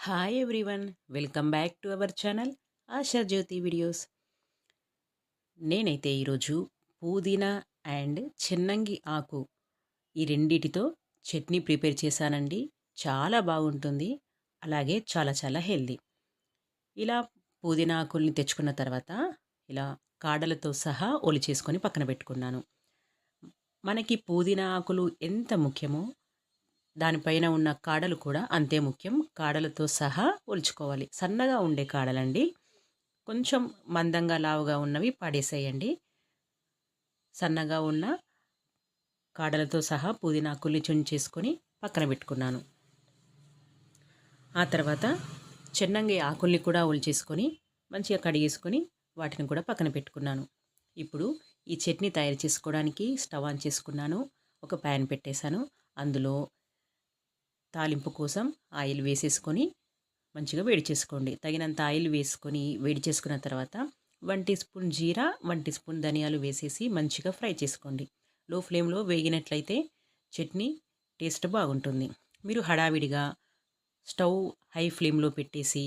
Hi everyone welcome back to our channel Asha Jyothi videos నేనైతే ఈరోజు పుదీనా and చిన్నంగి ఆకు ఈ రెండిటితో చట్నీ ప్రిపేర్ చేశానండి. చాలా బాగుంటుంది అలాగే చాలా చాలా హెల్దీ. ఇలా పుదీనా ఆకుల్ని తెచ్చుకున్న తర్వాత ఇలా కాడలతో సహా ఒలి చేసుకొని పక్కన పెట్టుకున్నాను. మనకి పుదీనా ఆకులు ఎంత ముఖ్యమో దానిపైన ఉన్న కాడలు కూడా అంతే ముఖ్యం. కాడలతో సహా ఒలుచుకోవాలి. సన్నగా ఉండే కాడలండి. కొంచెం మందంగా లావుగా ఉన్నవి పడేసేయండి. సన్నగా ఉన్న కాడలతో సహా పుదీనాకుల్ని చుంచేసుకొని పక్కన పెట్టుకున్నాను. ఆ తర్వాత చెన్నంగి ఆకుల్ని కూడా ఒలిచేసుకొని మంచిగా కడిగేసుకొని వాటిని కూడా పక్కన పెట్టుకున్నాను. ఇప్పుడు ఈ చట్నీ తయారు చేసుకోవడానికి స్టవ్ ఆన్ చేసుకున్నాను. ఒక ప్యాన్ పెట్టేశాను. అందులో తాలింపు కోసం ఆయిల్ వేసేసుకొని మంచిగా వేడి చేసుకోండి. తగినంత ఆయిల్ వేసుకొని వేడి చేసుకున్న తర్వాత వన్ టీ స్పూన్ జీరా వన్ టీ స్పూన్ ధనియాలు వేసేసి మంచిగా ఫ్రై చేసుకోండి. లో ఫ్లేమ్లో వేగినట్లయితే చట్నీ టేస్ట్ బాగుంటుంది. మీరు హడావిడిగా స్టవ్ హై ఫ్లేమ్లో పెట్టేసి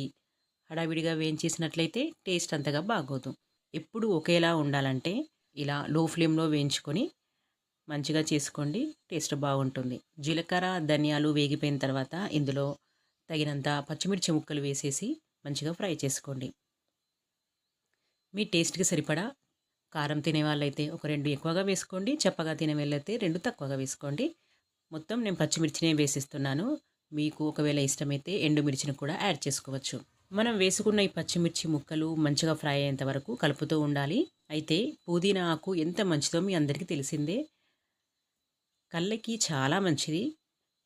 హడావిడిగా వేయించేసినట్లయితే టేస్ట్ అంతగా బాగోదు. ఎప్పుడు ఒకేలా ఉండాలంటే ఇలా లో ఫ్లేమ్లో వేయించుకొని మంచిగా చేసుకోండి టేస్ట్ బాగుంటుంది. జీలకర్ర ధనియాలు వేగిపోయిన తర్వాత ఇందులో తగినంత పచ్చిమిర్చి ముక్కలు వేసేసి మంచిగా ఫ్రై చేసుకోండి. మీ టేస్ట్కి సరిపడా కారం తినే వాళ్ళైతే ఒక రెండు ఎక్కువగా వేసుకోండి చెప్పగా తినే వాళ్ళైతే రెండు తక్కువగా వేసుకోండి. మొత్తం నేను పచ్చిమిర్చినే వేసిస్తున్నాను. మీకు ఒకవేళ ఇష్టమైతే ఎండుమిర్చిని కూడా యాడ్ చేసుకోవచ్చు. మనం వేసుకున్న ఈ పచ్చిమిర్చి ముక్కలు మంచిగా ఫ్రై అయ్యేంత వరకు కలుపుతూ ఉండాలి. అయితే పుదీనా ఆకు ఎంత మంచిదో మీ అందరికీ తెలిసిందే. కళ్ళకి చాలా మంచిది.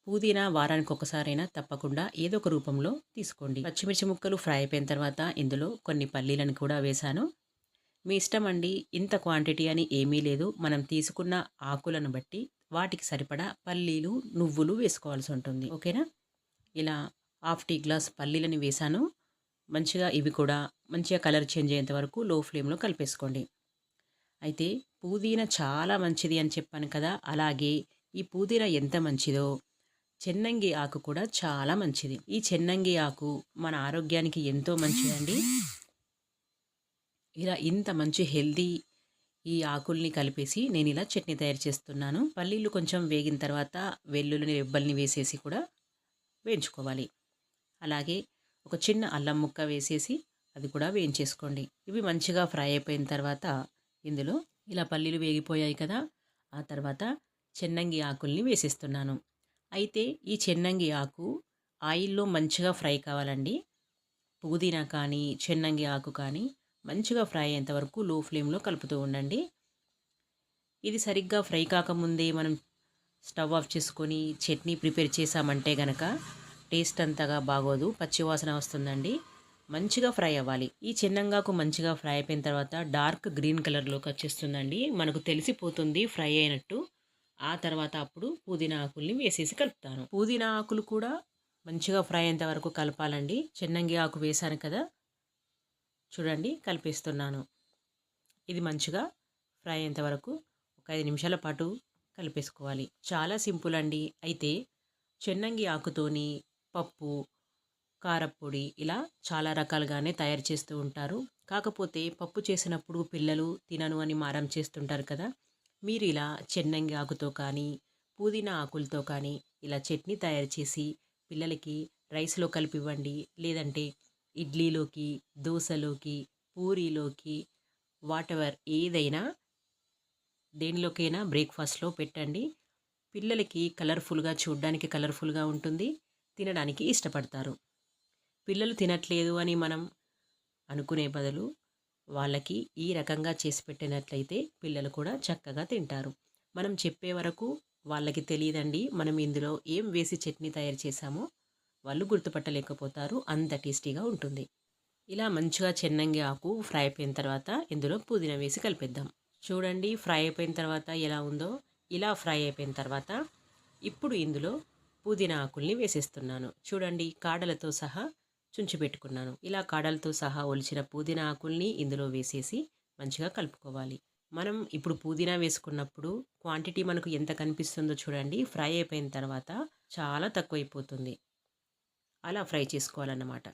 పుదీనా వారానికి ఒకసారైనా తప్పకుండా ఏదో ఒక రూపంలో తీసుకోండి. పచ్చిమిర్చి ముక్కలు ఫ్రై అయిపోయిన తర్వాత ఇందులో కొన్ని పల్లీలను కూడా వేశాను. మీ ఇష్టం అండి. ఇంత క్వాంటిటీ అని ఏమీ లేదు. మనం తీసుకున్న ఆకులను బట్టి వాటికి సరిపడా పల్లీలు నువ్వులు వేసుకోవాల్సి ఉంటుంది. ఓకేనా? ఇలా హాఫ్ టీ గ్లాస్ పల్లీలని వేశాను. మంచిగా ఇవి కూడా మంచిగా కలర్ చేంజ్ అయ్యేంత వరకు లో ఫ్లేమ్లో కలిపేసుకోండి. అయితే పుదీనా చాలా మంచిది అని చెప్పాను కదా. అలాగే ఈ పుదీనా ఎంత మంచిదో. చెన్నంగి ఆకు కూడా చాలా మంచిది. ఈ చెన్నంగి ఆకు మన ఆరోగ్యానికి ఎంతో మంచిదండి. ఇలా ఇంత మంచి హెల్దీ ఈ ఆకుల్ని కలిపేసి నేను ఇలా చట్నీ తయారు చేస్తున్నాను. పల్లీలు కొంచెం వేగిన తర్వాత వెల్లుల్లిని రెబ్బల్ని వేసేసి కూడా వేయించుకోవాలి. అలాగే ఒక చిన్న అల్లం ముక్క వేసేసి అది కూడా వేయించేసుకోండి. ఇవి మంచిగా ఫ్రై అయిపోయిన తర్వాత ఇందులో ఇలా పల్లీలు వేగిపోయాయి కదా. ఆ తర్వాత చెన్నంగి ఆకుల్ని వేసేస్తున్నాను. అయితే ఈ చెన్నంగి ఆకు ఆయిల్లో మంచిగా ఫ్రై కావాలండి. పుదీనా కానీ చెన్నంగి ఆకు కానీ మంచిగా ఫ్రై అయ్యేంతవరకు లో ఫ్లేమ్లో కలుపుతూ ఉండండి. ఇది సరిగ్గా ఫ్రై కాకముందే మనం స్టవ్ ఆఫ్ చేసుకొని చట్నీ ప్రిపేర్ చేసామంటే గనక టేస్ట్ అంతగా బాగోదు పచ్చివాసన వస్తుందండి. మంచిగా ఫ్రై అవ్వాలి. ఈ చిన్నంగాకు మంచిగా ఫ్రై అయిపోయిన తర్వాత డార్క్ గ్రీన్ కలర్లోకి వచ్చేస్తుందండి. మనకు తెలిసిపోతుంది ఫ్రై అయినట్టు. ఆ తర్వాత అప్పుడు పుదీనా ఆకుల్ని వేసేసి కలుపుతాను. పుదీనా ఆకులు కూడా మంచిగా ఫ్రై అయ్యేంత వరకు కలపాలండి. చెన్నంగి ఆకు వేసాను కదా? చూడండి కలిపేస్తున్నాను. ఇది మంచిగా ఫ్రై అయ్యేంత వరకు ఒక ఐదు నిమిషాల పాటు కలిపేసుకోవాలి. చాలా సింపుల్ అండి. అయితే చెన్నంగి ఆకుతోని పప్పు కారప్పొడి ఇలా చాలా రకాలుగానే తయారు చేస్తూ ఉంటారు. కాకపోతే పప్పు చేసినప్పుడు పిల్లలు తినను అని మారం చేస్తుంటారు కదా? మీరు ఇలా చెన్నంగి ఆకుతో కానీ పుదీనా ఆకులతో కానీ ఇలా చట్నీ తయారు చేసి పిల్లలకి రైస్లో కలిపి ఇవ్వండి లేదంటే ఇడ్లీలోకి దోశలోకి పూరీలోకి వాటెవర్ ఏదైనా దేనిలోకైనా బ్రేక్ఫాస్ట్లో పెట్టండి. పిల్లలకి కలర్ఫుల్గా చూడడానికి కలర్ఫుల్గా ఉంటుంది. తినడానికి ఇష్టపడతారు. పిల్లలు తినట్లేదు అని మనం అనుకునే బదులు వాళ్ళకి ఈ రకంగా చేసి పెట్టినట్లయితే పిల్లలు కూడా చక్కగా తింటారు. మనం చెప్పే వరకు వాళ్ళకి తెలియదండి మనం ఇందులో ఏం వేసి చట్నీ తయారు చేశామో వాళ్ళు గుర్తుపట్టలేకపోతారు. అంత టేస్టీగా ఉంటుంది. ఇలా మంచిగా చెన్నంగి ఆకు ఫ్రై అయిపోయిన తర్వాత ఇందులో పుదీనా వేసి కలిపేద్దాం. చూడండి ఫ్రై అయిపోయిన తర్వాత ఎలా ఉందో. ఇలా ఫ్రై అయిపోయిన తర్వాత ఇప్పుడు ఇందులో పుదీనా ఆకుల్ని వేసేస్తున్నాను. చూడండి కాడలతో సహా చుంచి పెట్టుకున్నాను ఇలా కాడలతో సహా ఒలిచిన పుదీనా ఆకుల్ని ఇందులో వేసేసి మంచిగా కలుపుకోవాలి. మనం ఇప్పుడు పుదీనా వేసుకున్నప్పుడు క్వాంటిటీ మనకు ఎంత కనిపిస్తుందో చూడండి. ఫ్రై అయిపోయిన తర్వాత చాలా తక్కువైపోతుంది. అలా ఫ్రై చేసుకోవాలన్నమాట.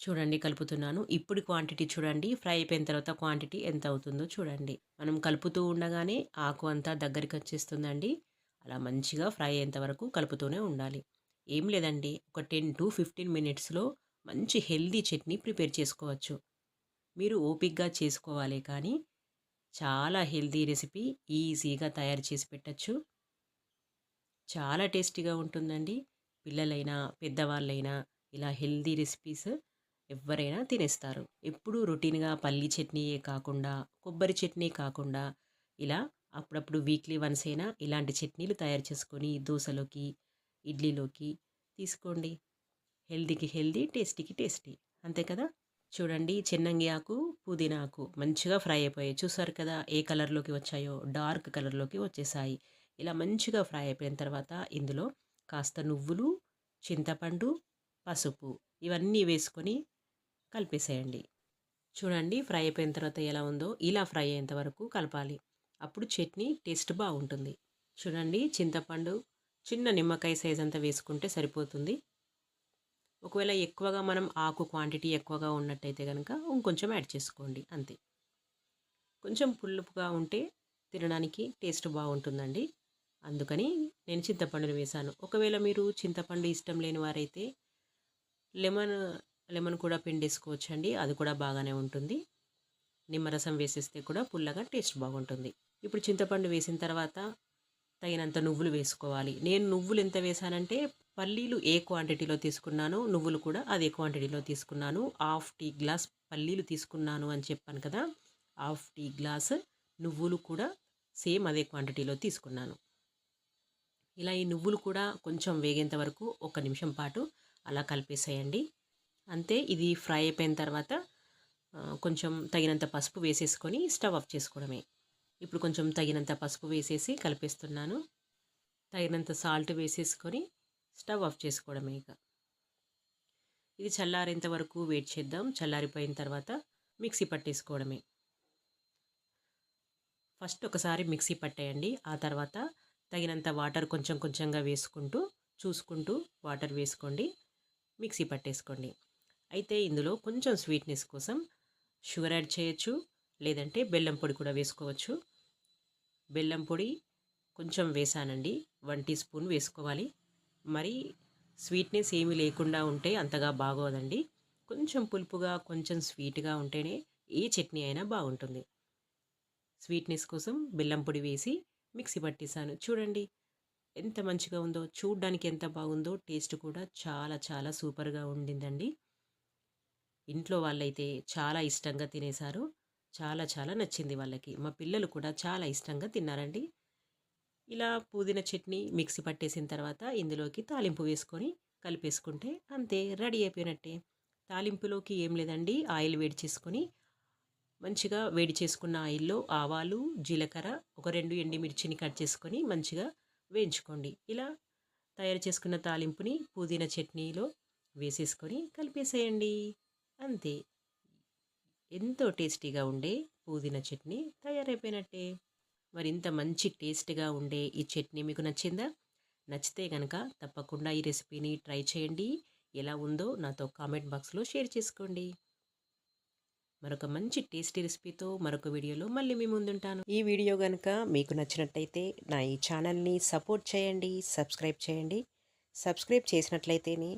చూడండి కలుపుతున్నాను. ఇప్పుడు క్వాంటిటీ చూడండి. ఫ్రై అయిపోయిన తర్వాత క్వాంటిటీ ఎంత అవుతుందో చూడండి. మనం కలుపుతూ ఉండగానే ఆకు అంతా దగ్గరికి వచ్చేస్తుందండి. అలా మంచిగా ఫ్రై అయ్యేంత వరకు కలుపుతూనే ఉండాలి. ఏం లేదండి. ఒక టెన్ టు ఫిఫ్టీన్ మినిట్స్లో మంచి హెల్దీ చట్నీ ప్రిపేర్ చేసుకోవచ్చు. మీరు ఓపిక్గా చేసుకోవాలి కానీ చాలా హెల్దీ రెసిపీ ఈజీగా తయారు చేసి పెట్టచ్చు. చాలా టేస్టీగా ఉంటుందండి. పిల్లలైనా పెద్దవాళ్ళైనా ఇలా హెల్దీ రెసిపీస్ ఎవరైనా తినేస్తారు. ఎప్పుడూ రొటీన్గా పల్లి చట్నీయే కాకుండా కొబ్బరి చట్నీ కాకుండా ఇలా అప్పుడప్పుడు వీక్లీ వన్స్ అయినా ఇలాంటి చట్నీలు తయారు చేసుకొని దోశలోకి ఇడ్లీలోకి తీసుకోండి. హెల్దీకి హెల్దీ టేస్టీకి టేస్టీ. అంతే కదా? చూడండి చెన్నంగి ఆకు పుదీనా ఆకు మంచిగా ఫ్రై అయిపోయాయి. చూసారు కదా ఏ కలర్లోకి వచ్చాయో? డార్క్ కలర్లోకి వచ్చేసాయి. ఇలా మంచిగా ఫ్రై అయిపోయిన తర్వాత ఇందులో కాస్త నువ్వులు చింతపండు పసుపు ఇవన్నీ వేసుకొని కలిపేసేయండి. చూడండి ఫ్రై అయిపోయిన తర్వాత ఎలా ఉందో? ఇలా ఫ్రై అయ్యేంత వరకు కలపాలి. అప్పుడు చట్నీ టేస్ట్ బాగుంటుంది. చూడండి చింతపండు చిన్న నిమ్మకాయ సైజ్ అంతా వేసుకుంటే సరిపోతుంది. ఒకవేళ ఎక్కువగా మనం ఆకు క్వాంటిటీ ఎక్కువగా ఉన్నట్టయితే కనుక ఇంకొంచెం యాడ్ చేసుకోండి అంతే. కొంచెం పుల్లుపుగా ఉంటే తినడానికి టేస్ట్ బాగుంటుందండి. అందుకని నేను చింతపండుని వేశాను ఒకవేళ మీరు చింతపండు ఇష్టం లేని వారైతే లెమన్ లెమన్ కూడా పిండేసుకోవచ్చండి. అది కూడా బాగానే ఉంటుంది. నిమ్మరసం వేసేస్తే కూడా పుల్లగా టేస్ట్ బాగుంటుంది. ఇప్పుడు చింతపండు వేసిన తర్వాత తగినంత నువ్వులు వేసుకోవాలి. నేను నువ్వులు ఎంత వేసానంటే పల్లీలు ఏ క్వాంటిటీలో తీసుకున్నానో నువ్వులు కూడా అదే క్వాంటిటీలో తీసుకున్నాను. హాఫ్ టీ గ్లాస్ పల్లీలు తీసుకున్నాను అని చెప్పాను కదా హాఫ్ టీ గ్లాస్ నువ్వులు కూడా సేమ్ అదే క్వాంటిటీలో తీసుకున్నాను. ఇలా ఈ నువ్వులు కూడా కొంచెం వేగేంత వరకు ఒక నిమిషం పాటు అలా కలిపేసేయండి. అంతే ఇది ఫ్రై అయిపోయిన తర్వాత కొంచెం తగినంత పసుపు వేసేసుకొని స్టవ్ ఆఫ్ చేసుకోవడమే. ఇప్పుడు కొంచెం తగినంత పసుపు వేసేసి కలిపేస్తున్నాను. తగినంత సాల్ట్ వేసేసుకొని స్టవ్ ఆఫ్ చేసుకోవడమే ఇక. ఇది చల్లారేంత వరకు వెయిట్ చేద్దాం. చల్లారిపోయిన తర్వాత మిక్సీ పట్టేసుకోవడమే. ఫస్ట్ ఒకసారి మిక్సీ పట్టేయండి. ఆ తర్వాత తగినంత వాటర్ కొంచెం కొంచెంగా వేసుకుంటూ చూసుకుంటూ వాటర్ వేసుకోండి. మిక్సీ పట్టేసుకోండి. అయితే ఇందులో కొంచెం స్వీట్నెస్ కోసం షుగర్ యాడ్ చేయొచ్చు లేదంటే బెల్లం పొడి కూడా వేసుకోవచ్చు. బెల్లం పొడి కొంచెం వేసానండి. వన్ టీ స్పూన్ వేసుకోవాలి. మరి స్వీట్నెస్ ఏమీ లేకుండా ఉంటే అంతగా బాగోదండి. కొంచెం పులుపుగా కొంచెం స్వీట్గా ఉంటేనే ఏ చట్నీ అయినా బాగుంటుంది. స్వీట్నెస్ కోసం బెల్లం పొడి వేసి మిక్సీ పట్టేశాను. చూడండి ఎంత మంచిగా ఉందో చూడ్డానికి ఎంత బాగుందో టేస్ట్ కూడా చాలా చాలా సూపర్గా ఉండిందండి. ఇంట్లో వాళ్ళైతే చాలా ఇష్టంగా తినేశారు. చాలా చాలా నచ్చింది వాళ్ళకి. మా పిల్లలు కూడా చాలా ఇష్టంగా తిన్నారండి. ఇలా పుదీనా చట్నీ మిక్సీ పట్టేసిన తర్వాత ఇందులోకి తాలింపు వేసుకొని కలిపేసుకుంటే అంతే రెడీ అయిపోయినట్టే. తాలింపులోకి ఏం లేదండి ఆయిల్ వేడి చేసుకొని మంచిగా వేడి చేసుకున్న ఆయిల్లో ఆవాలు జీలకర్ర ఒక రెండు ఎండిమిర్చిని కట్ చేసుకొని మంచిగా వేయించుకోండి. ఇలా తయారు చేసుకున్న తాలింపుని పుదీనా చట్నీలో వేసేసుకొని కలిపేసేయండి. అంతే. ఎంతో టేస్టీగా ఉండే పుదీనా చట్నీ తయారైపోయినట్టే. మరింత మంచి టేస్ట్గా ఉండే ఈ చట్నీ మీకు నచ్చిందా? నచ్చితే కనుక తప్పకుండా ఈ రెసిపీని ట్రై చేయండి. ఎలా ఉందో నాతో కామెంట్ బాక్స్లో షేర్ చేసుకోండి. మరొక మంచి టేస్టీ రెసిపీతో మరొక వీడియోలో మళ్ళీ మీ ముందుంటాను. ఈ వీడియో కనుక మీకు నచ్చినట్టయితే నా ఈ ఛానల్ని సపోర్ట్ చేయండి సబ్స్క్రైబ్ చేయండి. సబ్స్క్రైబ్ చేసినట్లయితేనే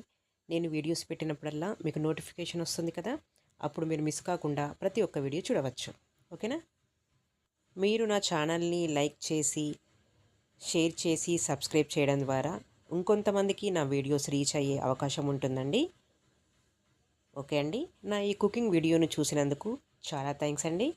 నేను వీడియోస్ పెట్టినప్పుడల్లా మీకు నోటిఫికేషన్ వస్తుంది కదా? అప్పుడు మీరు మిస్ కాకుండా ప్రతి ఒక్క వీడియో చూడవచ్చు. ఓకేనా? మీరు నా ఛానల్ని లైక్ చేసి షేర్ చేసి సబ్స్క్రైబ్ చేయడం ద్వారా ఇంకొంతమందికి నా వీడియోస్ రీచ్ అయ్యే అవకాశం ఉంటుందండి. ఓకే అండి. నా ఈ కుకింగ్ వీడియోను చూసినందుకు చాలా థ్యాంక్స్ అండి.